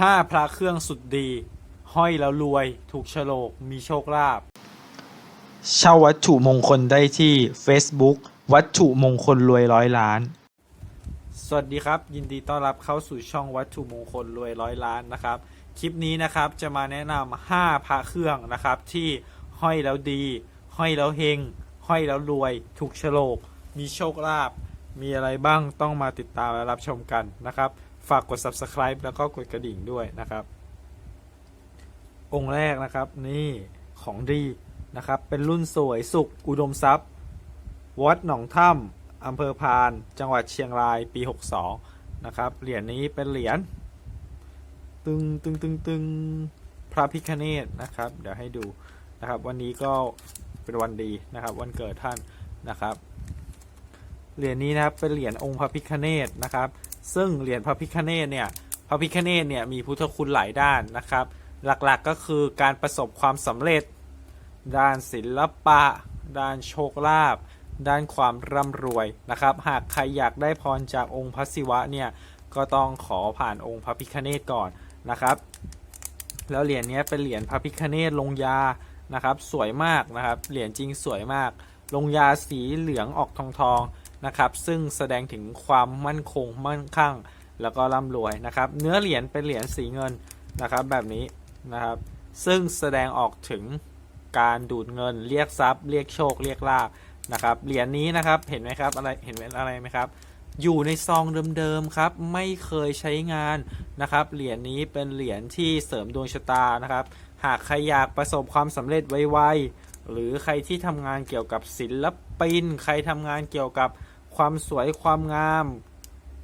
5พระเครื่องสุดดี ห้อยแล้วรวย ถูกโฉลก มีโชคลาภเช่าวัตถุมงคลได้ที่ Facebook วัตถุมงคลรวยร้อยล้าน สวัสดีครับ ยินดีต้อนรับเข้าสู่ช่องวัตถุมงคลรวยร้อยล้านนะครับ คลิปนี้นะครับจะมาแนะนำ5พระเครื่องนะครับ ที่ห้อยแล้วดี ห้อยแล้วเฮง ห้อยแล้วรวย ถูกโฉลก มีโชคลาภมีอะไรบ้างต้องมาติดตามและรับชมกันนะครับ ฝากกด subscribe แล้วก็กดกระดิ่งด้วยนะครับ องค์แรกนะครับนี่ของดีนะครับ เป็นรุ่นสวยสุขอุดมทรัพย์ วัดหนองถ้ำอำเภอพาน จังหวัดเชียงรายปี 62 นะครับ เหรียญนี้เป็นเหรียญตึงตึงตึงตึงพระพิคเนตนะครับ เดี๋ยวให้ดูนะครับ วันนี้ก็เป็นวันดีนะครับ วันเกิดท่านนะครับ เหรียญนี้นะครับเป็นเหรียญองค์พระพิคเนตนะครับ ซึ่งเหรียญพระพิคเนตเนี่ยพระพิคเนตเนี่ยมีพุทธคุณหลายด้านนะครับ หลักๆก็คือการประสบความสำเร็จ ด้านศิลปะ ด้านโชคลาภด้านความร่ำรวยนะครับ หากใครอยากได้พรจากองค์พระศิวะเนี่ยก็ต้องขอผ่านองค์พระพิคเนตก่อนนะครับ แล้วเหรียญนี้เป็นเหรียญพระพิคเนตลงยานะครับ สวยมากนะครับ เหรียญจริงสวยมาก ลงยาสีเหลืองออกทองทองๆ นะครับ ซึ่งแสดงถึงความมั่นคงมั่นคั่ง แล้วก็ร่ำรวยนะครับ เนื้อเหรียญเป็นเหรียญสีเงินนะครับแบบนี้นะครับ ซึ่งแสดงออกถึงการดูดเงินเรียกทรัพย์เรียกโชคเรียกลาภนะครับเหรียญนี้นะครับเห็นไหมครับอะไรเห็นเป็นอะไรไหมครับ อยู่ในซองเดิมๆครับ ไม่เคยใช้งานนะครับเหรียญนี้เป็นเหรียญที่เสริมดวงชะตานะครับ หากใครอยากประสบความสำเร็จไวๆหรือใครที่ทำงานเกี่ยวกับศิลปิน ใครทำงานเกี่ยวกับ ความสวยความงาม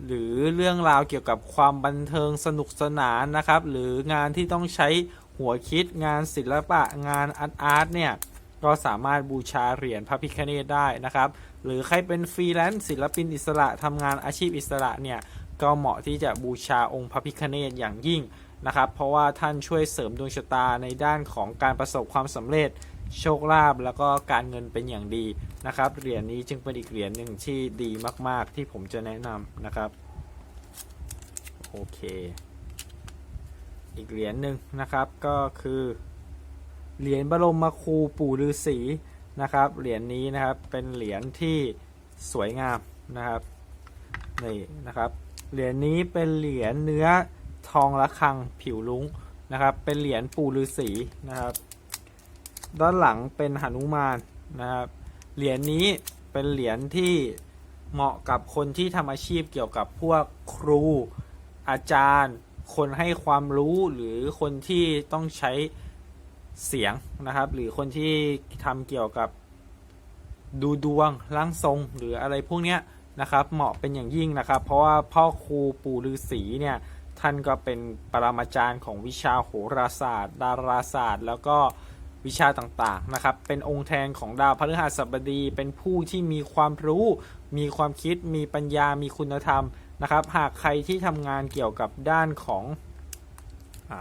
หรือเรื่องราวเกี่ยวกับความบันเทิงสนุกสนานนะครับ หรืองานที่ต้องใช้หัวคิดงานศิลปะงานอาร์ตอาร์ตเนี่ยก็สามารถบูชาเหรียญพระพิคเนตได้นะครับ หรือใครเป็นฟรีแลนซ์ศิลปินอิสระทำงานอาชีพอิสระเนี่ยก็เหมาะที่จะบูชาองค์พระพิคเนตอย่างยิ่งนะครับ เพราะว่าท่านช่วยเสริมดวงชะตาในด้านของการประสบความสำเร็จ โชคลาภแล้วก็การเงินเป็นอย่างดีนะครับเหรียญนี้จึงเป็นอีกเหรียญหนึ่งที่ดีมาก ๆ ที่ผมจะแนะนำนะครับโอเคอีกเหรียญหนึ่งนะครับก็คือเหรียญบรมมาคูปู่ฤาษีนะครับเหรียญนี้นะครับเป็นเหรียญที่สวยงามนะครับนี่นะครับเหรียญนี้เป็นเหรียญเนื้อทองระฆังผิวลุ้งนะครับ เป็นเหรียญปู่ฤาษีนะครับ ด้านหลังเป็นหนุมานนะครับ เหรียญนี้เป็นเหรียญที่เหมาะกับคนที่ทำอาชีพเกี่ยวกับพวกครูอาจารย์ คนให้ความรู้หรือคนที่ต้องใช้เสียงนะครับ หรือคนที่ทำเกี่ยวกับดูดวงร่างทรงหรืออะไรพวกเนี้ยนะครับ เหมาะเป็นอย่างยิ่งนะครับ เพราะว่าพ่อครูปู่ฤาษีเนี่ยท่านก็เป็นปรมาจารย์ของวิชาโหราศาสตร์ ดาราศาสตร์ แล้วก็ วิชาต่างๆนะครับ เป็นองค์แทนของดาวพฤหัสบดี เป็นผู้ที่มีความรู้ มีความคิด มีปัญญา มีคุณธรรมนะครับ หากใครที่ทำงานเกี่ยวกับด้านของอ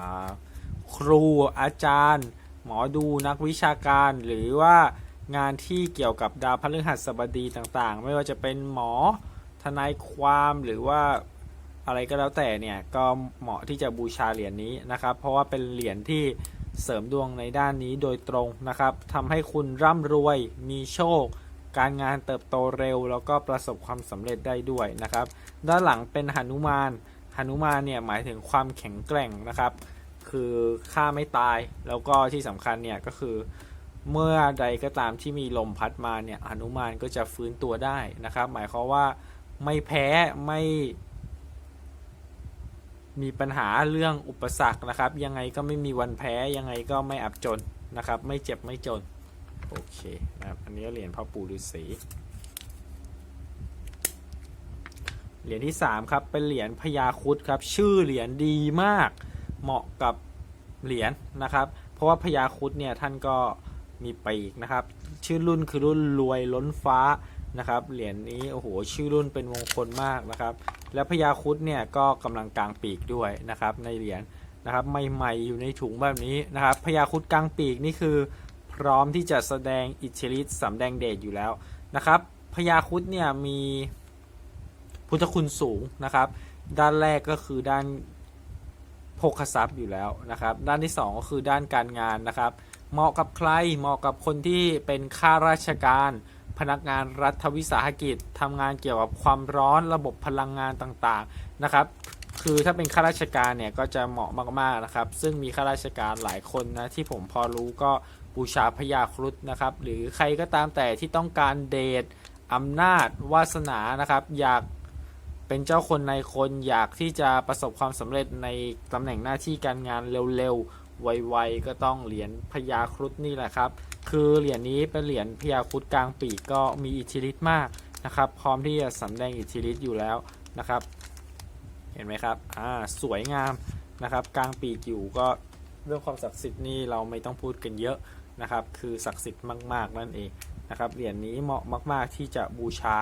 ครูอาจารย์ หมอดูนักวิชาการ หรือว่างานที่เกี่ยวกับดาวพฤหัสบดีต่างๆ ไม่ว่าจะเป็นหมอทนายความหรือว่าอะไรก็แล้วแต่เนี่ยก็เหมาะที่จะบูชาเหรียญนี้นะครับ เพราะว่าเป็นเหรียญที่ เสริมดวงในด้านนี้โดยตรงนะครับทำให้คุณร่ำรวยมีโชค การงานเติบโตเร็ว แล้วก็ประสบความสำเร็จได้ด้วยนะครับ ด้านหลังเป็นหนุมานหนุมานเนี่ยหมายถึงความแข็งแกร่งนะครับ คือฆ่าไม่ตายแล้วก็ที่สำคัญเนี่ยก็คือเมื่อใดก็ตามที่มีลมพัดมาเนี่ยหนุมานก็จะฟื้นตัวได้นะครับ หมายความว่าไม่แพ้ไม่ มีปัญหาเรื่องอุปสรรคนะครับ ยังไงก็ไม่มีวันแพ้ยังไงก็ไม่อับจนนะครับ ไม่เจ็บไม่จน โอเคนะครับอันนี้เหรียญพ่อปู่ฤาษีเหรียญที่ 3 ครับ เป็นเหรียญพญาครุดครับ ชื่อเหรียญดีมาก เหมาะกับเหรียญนะครับ เพราะว่าพญาครุดเนี่ยท่านก็มีปีกนะครับ ชื่อรุ่นคือรุ่นรวยล้นฟ้า นะครับ เหรียญนี้โอ้โหชื่อรุ่นเป็นมงคลมากนะครับ และพญาคุดเนี่ยก็กำลังกลางปีกด้วยนะครับ ในเหรียญนะครับใหม่ๆอยู่ในถุงแบบนี้นะครับพญาคุดกลางปีกนี่คือ พร้อมที่จะแสดงอิทธิฤทธิ์สำแดงเดชอยู่แล้วนะครับพญาคุดเนี่ยมีพุทธคุณสูงนะครับ ด้านแรกก็คือด้านโภคทรัพย์อยู่แล้วนะครับ ด้านที่ 2 ก็คือด้านการงานนะครับ เหมาะกับใครเหมาะกับคนที่เป็นข้าราชการ พนักงานรัฐวิสาหกิจทำงานเกี่ยวกับความร้อนระบบพลังงานต่างๆนะครับ คือถ้าเป็นข้าราชการเนี่ยก็จะเหมาะมากๆนะครับ ซึ่งมีข้าราชการหลายคนนะที่ผมพอรู้ก็บูชาพญาครุฑนะครับ หรือใครก็ตามแต่ที่ต้องการเดชอำนาจวาสนานะครับ อยากเป็นเจ้าคนในคนอยากที่จะประสบความสำเร็จในตำแหน่งหน้าที่การงานเร็วๆ ไวๆก็ต้องเหรียญพญาครุฑนี่แหละครับ คือเหรียญนี้เป็นเหรียญพญาครุฑกลางปีกก็มีอิทธิฤทธิ์มากนะครับ พร้อมที่จะสำแดงอิทธิฤทธิ์อยู่แล้วนะครับ เห็นไหมครับอ่าสวยงามนะครับ กลางปีกอยู่ก็เรื่องความศักดิ์สิทธิ์นี่เราไม่ต้องพูดกันเยอะนะครับ คือศักดิ์สิทธิ์มาก ๆ นั่นเองนะครับเหรียญนี้เหมาะมาก ๆ ที่จะบูชา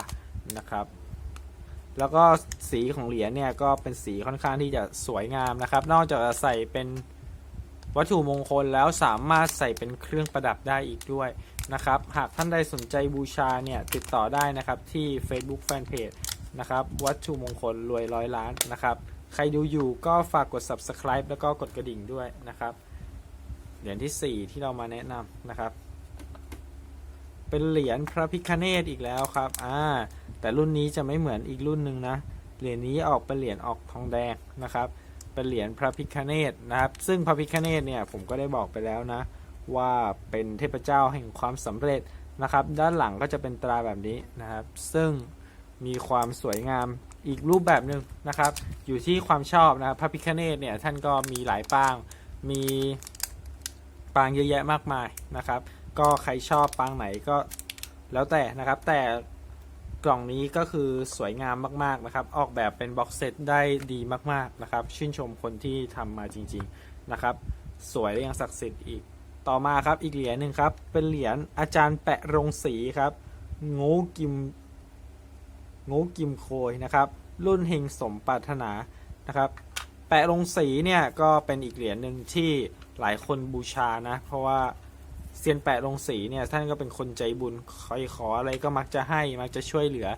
นะครับแล้วก็สีของเหรียญเนี่ยก็เป็นสีค่อนข้างที่จะสวยงามนะครับ นอกจากจะใส่เป็น วัตถุมงคลแล้วสามารถใส่เป็นเครื่องประดับได้อีกด้วยนะครับ หากท่านใดสนใจบูชาเนี่ยติดต่อได้นะครับที่ Facebook Fanpage นะครับวัตถุมงคลรวยร้อยล้านนะครับ ใครดูอยู่ก็ฝากกด subscribe แล้วก็กดกระดิ่งด้วยนะครับ เหรียญที่ 4 ที่เรามาแนะนำนะครับ เป็นเหรียญพระพิคเนตอีกแล้วครับอ่าแต่รุ่นนี้จะไม่เหมือนอีกรุ่นหนึ่งนะ เหรียญนี้ออกเป็นเหรียญออกทองแดงนะครับ เป็นเหรียญพระพิคเนตนะครับ ซึ่งพระพิคเนตเนี่ยผมก็ได้บอกไปแล้วนะ ว่าเป็นเทพเจ้าแห่งความสำเร็จนะครับ ด้านหลังก็จะเป็นตราแบบนี้นะครับ ซึ่งมีความสวยงามอีกรูปแบบหนึ่งนะครับ อยู่ที่ความชอบนะครับพระพิคเนตเนี่ยท่านก็มีหลายปาง มีปางเยอะแยะมากมายนะครับ ก็ใครชอบปางไหนก็แล้วแต่นะครับ แต่ กล่องนี้ก็คือสวยงามมากๆนะครับ ออกแบบเป็นบ็อกเซตได้ดีมากๆนะครับ ชื่นชมคนที่ทำมาจริงๆนะครับ สวยและยังศักดิ์สิทธิ์อีก ต่อมาครับอีกเหรียญหนึ่งครับ เป็นเหรียญอาจารย์แปะรงสีครับงูกิมงูกิมโคยนะครับ รุ่นเฮงสมปรารถนานะครับ แปะรงสีเนี่ยก็เป็นอีกเหรียญหนึ่งที่หลายคนบูชานะ เพราะว่า เซียนแปะรงสีเนี่ยท่านก็เป็นคนใจบุญใครขออะไรก็มักจะให้มักจะช่วยเหลือ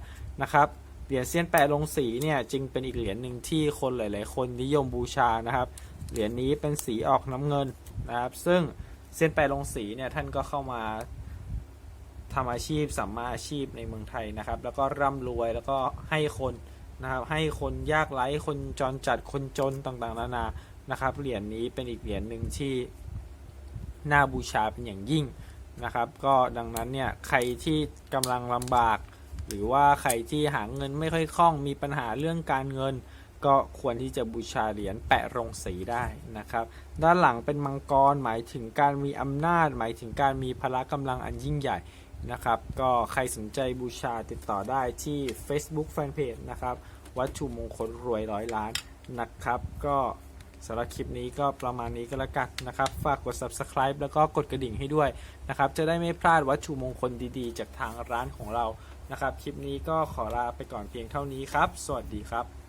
นะครับเหรียญเซียนแปะรงสีเนี่ยจึงเป็นอีกเหรียญหนึ่งที่คนหลาย ๆ คนนิยมบูชานะครับเหรียญนี้เป็นสีออกน้ำเงินนะครับ ซึ่งเซียนแปะรงสีเนี่ยท่านก็เข้ามาทำอาชีพสัมมาอาชีพในเมืองไทยนะครับ แล้วก็ร่ำรวยแล้วก็ให้คนนะครับให้คนยากไร้คนจรจัดคนจนต่างๆ นานานะครับเหรียญนี้เป็นอีกเหรียญหนึ่งที่ น่าบูชาเป็นอย่างยิ่งนะครับ ก็ดังนั้นเนี่ยใครที่กำลังลำบาก หรือว่าใครที่หาเงินไม่ค่อยคล่องมีปัญหาเรื่องการเงิน ก็ควรที่จะบูชาเหรียญแปะรงสีได้นะครับ ด้านหลังเป็นมังกรหมายถึงการมีอำนาจ หมายถึงการมีพละกำลังอันยิ่งใหญ่นะครับ ก็ใครสนใจบูชาติดต่อได้ที่ Facebook Fanpage นะครับวัตถุมงคลรวยร้อยล้านนะครับ ก็ สำหรับคลิปนี้ก็ประมาณนี้ก็แล้วกันนะครับ ฝากกด subscribe แล้วก็กดกระดิ่งให้ด้วยนะครับ จะได้ไม่พลาดวัตถุมงคลดีๆ จากทางร้านของเรานะครับ คลิปนี้ก็ขอลาไปก่อนเพียงเท่านี้ครับ สวัสดีครับ